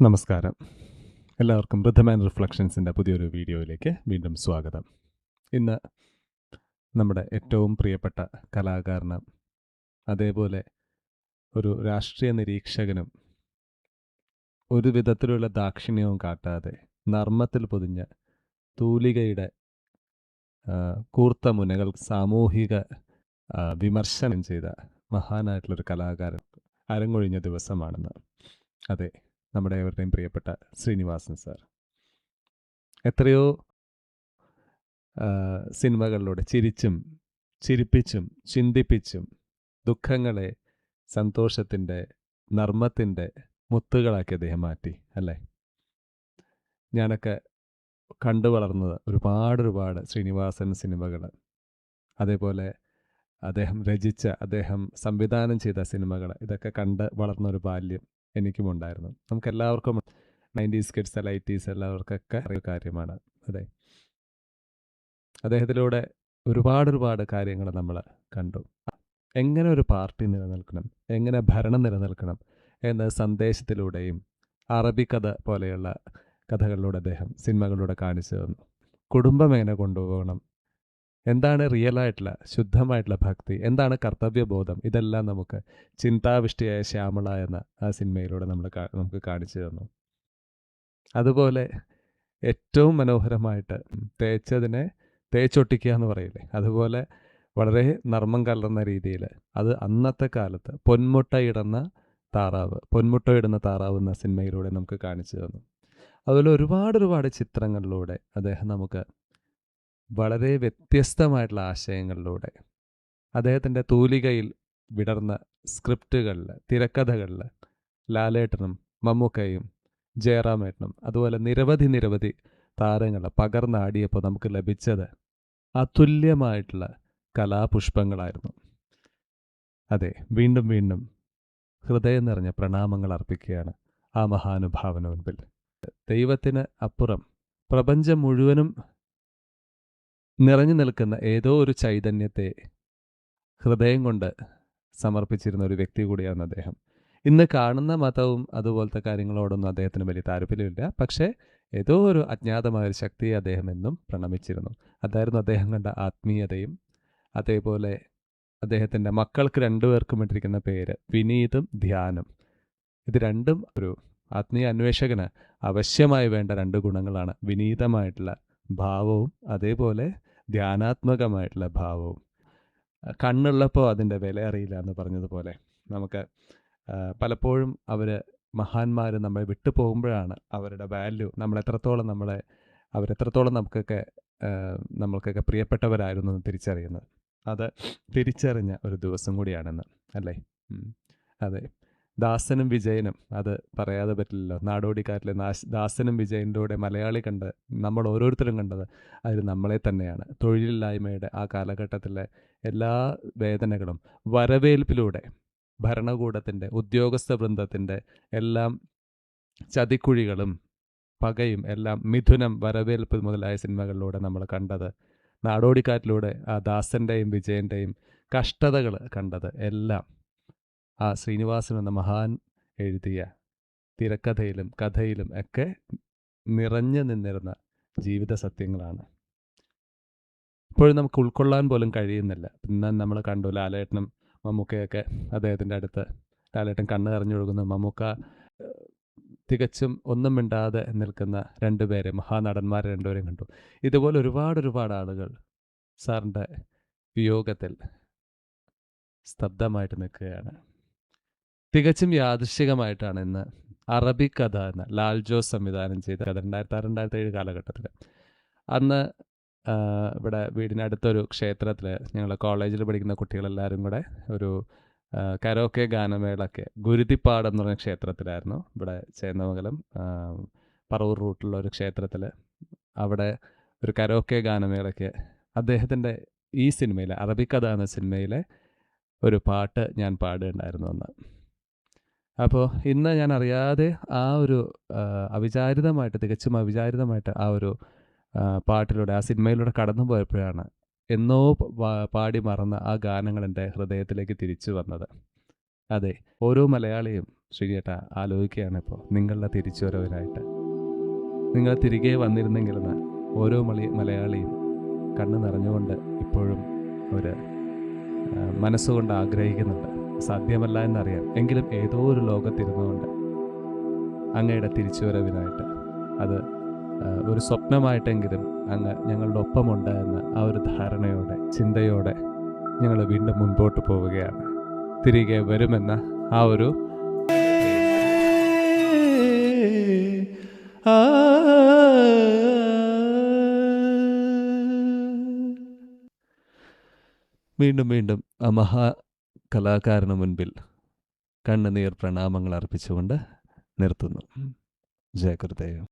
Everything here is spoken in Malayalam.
നമസ്കാരം. എല്ലാവർക്കും റിഥം റിഫ്ലക്ഷൻസിന്റെ പുതിയൊരു വീഡിയോയിലേക്ക് വീണ്ടും സ്വാഗതം. ഇന്ന് നമ്മുടെ ഏറ്റവും പ്രിയപ്പെട്ട കലാകാരനും അതേപോലെ ഒരു രാഷ്ട്രീയ നിരീക്ഷകനും ഒരു വിധത്തിലുള്ള ദാക്ഷിണ്യവും കാട്ടാതെ നർമ്മത്തിൽ പൊതിഞ്ഞ തൂലികയുടെ കൂർത്ത മുനകൾ സാമൂഹിക വിമർശനം ചെയ്ത മഹാനായിട്ടുള്ളൊരു കലാകാരൻ അരങ്ങൊഴിഞ്ഞ ദിവസമാണെന്ന്. അതെ നമ്മുടെ ഏവരുടെയും പ്രിയപ്പെട്ട ശ്രീനിവാസൻ സാർ. എത്രയോ സിനിമകളിലൂടെ ചിരിച്ചും ചിരിപ്പിച്ചും ചിന്തിപ്പിച്ചും ദുഃഖങ്ങളെ സന്തോഷത്തിന്റെ നർമ്മത്തിന്റെ മുത്തുകളാക്കി അദ്ദേഹം മാറ്റി അല്ലേ? ഞാനൊക്കെ കണ്ടു വളർന്നത് ഒരുപാട് ഒരുപാട് ശ്രീനിവാസൻ സിനിമകൾ. അതേപോലെ അദ്ദേഹം രചിച്ച അദ്ദേഹം സംവിധാനം ചെയ്ത സിനിമകൾ. ഇതൊക്കെ കണ്ട് വളർന്ന ഒരു ബാല്യം. എനിക്കുമുണ്ടായിരുന്നു. നമുക്ക് എല്ലാവർക്കും നയന്റീസ് കിഡ്സ് അല്ല എയ്റ്റീസ് എല്ലാവർക്കൊക്കെ അറിയ കാര്യമാണ്. അതെ. അദ്ദേഹത്തിലൂടെ ഒരുപാട് ഒരുപാട് കാര്യങ്ങൾ നമ്മൾ കണ്ടു. എങ്ങനെ ഒരു പാർട്ടി നിലനിൽക്കണം? എങ്ങനെ ഭരണം നിലനിൽക്കണം? എന്ന സന്ദേശത്തിലൂടെയും അറബി കഥ പോലെയുള്ള കഥകളിലൂടെ അദ്ദേഹം സിനിമകളിലൂടെ കാണിച്ചു തന്നു. കുടുംബം എങ്ങനെ കൊണ്ടുപോകണം? എന്താണ് റിയൽ ആയിട്ടുള്ള ശുദ്ധമായിട്ടുള്ള ഭക്തി? എന്താണ് കർത്തവ്യബോധം? ഇതെല്ലാം നമുക്ക് ചിന്താവിഷ്ടിയായ ശ്യാമള എന്ന ആ സിനിമയിലൂടെ നമ്മൾ നമുക്ക് കാണിച്ചു തന്നു. അതുപോലെ ഏറ്റവും മനോഹരമായിട്ട് തേച്ചതിനെ തേച്ചൊട്ടിക്കുക എന്ന് പറയില്ലേ? അതുപോലെ വളരെ നർമ്മം കലർന്ന രീതിയിൽ അത് അന്നത്തെ കാലത്ത് പൊന്മുട്ട ഇടുന്ന താറാവ് പൊന്മുട്ട ഇടുന്ന താറാവ് എന്ന സിനിമയിലൂടെ നമുക്ക് കാണിച്ചു തന്നു. അതുപോലെ ഒരുപാട് ഒരുപാട് ചിത്രങ്ങളിലൂടെ അദ്ദേഹം നമുക്ക് വളരെ വ്യത്യസ്തമായിട്ടുള്ള ആശയങ്ങളിലൂടെ അദ്ദേഹത്തിന്റെ തൂലികയിൽ വിടർന്ന സ്ക്രിപ്റ്റുകളിൽ തിരക്കഥകളിൽ ലാലേട്ടനും മമ്മൂക്കയും ജയറാമേട്ടനും അതുപോലെ നിരവധി നിരവധി താരങ്ങൾ പകർന്നാടിയപ്പോൾ നമുക്ക് ലഭിച്ചത് അതുല്യമായിട്ടുള്ള കലാപുഷ്പങ്ങളായിരുന്നു. അതെ വീണ്ടും വീണ്ടും ഹൃദയം നിറഞ്ഞ പ്രണാമങ്ങൾ അർപ്പിക്കുകയാണ് ആ മഹാനുഭാവന മുൻപിൽ. ദൈവത്തിന് അപ്പുറം പ്രപഞ്ചം മുഴുവനും നിറഞ്ഞു നിൽക്കുന്ന ഏതോ ഒരു ചൈതന്യത്തെ ഹൃദയം കൊണ്ട് സമർപ്പിച്ചിരുന്ന ഒരു വ്യക്തി കൂടിയാണ് അദ്ദേഹം. ഇന്ന് കാണുന്ന മതവും അതുപോലത്തെ കാര്യങ്ങളോടൊന്നും അദ്ദേഹത്തിന് വലിയ താല്പര്യമില്ല. പക്ഷേ ഏതോ ഒരു അജ്ഞാതമായ ഒരു ശക്തിയെ അദ്ദേഹം എന്നും പ്രണമിച്ചിരുന്നു. അതായിരുന്നു അദ്ദേഹം കണ്ട ആത്മീയതയും അതേപോലെ അദ്ദേഹത്തിന്റെ മക്കൾക്ക് രണ്ടുപേർക്കും ഇട്ടിരിക്കുന്ന പേര് വിനീതും ധ്യാനം. ഇത് രണ്ടും ഒരു ആത്മീയ അന്വേഷകന് അവശ്യമായി വേണ്ട രണ്ട് ഗുണങ്ങളാണ്. വിനീതമായിട്ടുള്ള ഭാവവും അതേപോലെ ധ്യാനാത്മകമായിട്ടുള്ള ഭാവവും കണ്ണുള്ളപ്പോൾ അതിന്റെ വില അറിയില്ല എന്ന് പറഞ്ഞതുപോലെ നമുക്ക് പലപ്പോഴും അവർ മഹാന്മാർ നമ്മളെ വിട്ടു പോകുമ്പോഴാണ് അവരുടെ വാല്യൂ നമ്മൾ എത്രത്തോളം നമ്മളെ അവരെത്രത്തോളം നമുക്കൊക്കെ നമ്മൾക്കൊക്കെ പ്രിയപ്പെട്ടവരായിരുന്നു എന്ന് തിരിച്ചറിയുന്നത്. അത് തിരിച്ചറിഞ്ഞ ഒരു ദിവസം കൂടിയാണെന്ന് അല്ലേ? അതെ. ദാസനും വിജയനും. അത് പറയാതെ പറ്റില്ലല്ലോ. നാടോടിക്കാരിലെ നാശ് ദാസനും വിജയന്റെ മലയാളി കണ്ട് നമ്മൾ ഓരോരുത്തരും കണ്ടത് അത് നമ്മളെ തന്നെയാണ്. തൊഴിലില്ലായ്മയുടെ ആ കാലഘട്ടത്തിലെ എല്ലാ വേദനകളും വരവേൽപ്പിലൂടെ ഭരണകൂടത്തിന്റെ ഉദ്യോഗസ്ഥ വൃന്ദത്തിന്റെ എല്ലാം ചതിക്കുഴികളും പകയും എല്ലാം മിഥുനം വരവേൽപ്പ് മുതലായ സിനിമകളിലൂടെ നമ്മൾ കണ്ടത്. നാടോടിക്കാറ്റിലൂടെ ആ ദാസന്റെയും വിജയന്റെയും കഷ്ടതകൾ കണ്ടത് എല്ലാം ആ ശ്രീനിവാസൻ എന്ന മഹാൻ എഴുതിയ തിരക്കഥയിലും കഥയിലും ഒക്കെ നിറഞ്ഞു നിന്നിരുന്ന ജീവിത സത്യങ്ങളാണ്. ഇപ്പോഴും നമുക്ക് ഉൾക്കൊള്ളാൻ പോലും കഴിയുന്നില്ല. ഇന്ന് നമ്മൾ കണ്ടു ലാലേട്ടനും മമ്മൂക്കയൊക്കെ അദ്ദേഹത്തിന്റെ അടുത്ത് ലാലേട്ടൻ കണ്ണ് കറിഞ്ഞൊഴുകുന്നു മമ്മൂക്ക തികച്ചും ഒന്നും മിണ്ടാതെ നിൽക്കുന്ന രണ്ടുപേരെ മഹാനടന്മാരെ രണ്ടുപേരെയും കണ്ടു. ഇതുപോലെ ഒരുപാട് ഒരുപാട് ആളുകൾ സാറിന്റെ വിയോഗത്തിൽ സ്തബ്ധമായിട്ട് നിൽക്കുകയാണ്. തികച്ചും യാദൃശികമായിട്ടാണ് ഇന്ന് അറബി കഥ എന്ന ലാൽ ജോസ് സംവിധാനം ചെയ്ത കഥ രണ്ടായിരത്തി ആറ് രണ്ടായിരത്തി ഏഴ് കാലഘട്ടത്തിൽ. അന്ന് ഇവിടെ വീടിനടുത്തൊരു ക്ഷേത്രത്തിൽ ഞങ്ങൾ കോളേജിൽ പഠിക്കുന്ന കുട്ടികളെല്ലാവരും കൂടെ ഒരു കരോക്കെ ഗാനമേളൊക്കെ ഗുരുതിപ്പാട് എന്ന് പറഞ്ഞ ക്ഷേത്രത്തിലായിരുന്നു. ഇവിടെ ചേന്നമംഗലം പറവൂർ റൂട്ടിലുള്ള ഒരു ക്ഷേത്രത്തിൽ അവിടെ ഒരു കരോക്കെ ഗാനമേളയ്ക്ക് അദ്ദേഹത്തിന്റെ ഈ സിനിമയിലെ അറബിക്കഥ എന്ന സിനിമയിലെ ഒരു പാട്ട് ഞാൻ പാടുകയുണ്ടായിരുന്നു അന്ന്. അപ്പോൾ ഇന്ന് ഞാൻ അറിയാതെ ആ ഒരു അവിചാരിതമായിട്ട് തികച്ചും അവിചാരിതമായിട്ട് ആ ഒരു പാട്ടിലൂടെ ആ സിനിമയിലൂടെ കടന്നു പോയപ്പോഴാണ് എന്നോ പാടി മറന്ന ആ ഗാനങ്ങൾ എന്റെ ഹൃദയത്തിലേക്ക് തിരിച്ചു വന്നത്. അതെ ഓരോ മലയാളിയും ശ്രീയേട്ട ആലോചിക്കുകയാണ് ഇപ്പോൾ നിങ്ങളുടെ തിരിച്ചുവരവിനായിട്ട്. നിങ്ങൾ തിരികെ വന്നിരുന്നെങ്കിലെന്ന് ഓരോ മലി മലയാളിയും കണ്ണ് നിറഞ്ഞുകൊണ്ട് ഇപ്പോഴും ആ, മനസ്സുകൊണ്ട് ആഗ്രഹിക്കുന്നുണ്ട്. സാധ്യമല്ല എന്നറിയാം എങ്കിലും ഏതോ ഒരു ലോകത്തിരുന്നുകൊണ്ട് അങ്ങയുടെ തിരിച്ചുവരവിനായിട്ട് അത് ഒരു സ്വപ്നമായിട്ടെങ്കിലും അങ്ങ് ഞങ്ങളുടെ ഒപ്പമുണ്ട് എന്ന ആ ഒരു ധാരണയോടെ ചിന്തയോടെ ഞങ്ങൾ വീണ്ടും മുൻപോട്ട് പോവുകയാണ്. തിരികെ വരുമെന്ന ആ ഒരു വീണ്ടും വീണ്ടും ആ മഹാ കലാകാരന് മുൻപിൽ കണ്ണുനീർ പ്രണാമങ്ങൾ അർപ്പിച്ചുകൊണ്ട് നിർത്തുന്നു. ജയ ഗുരുദേവ്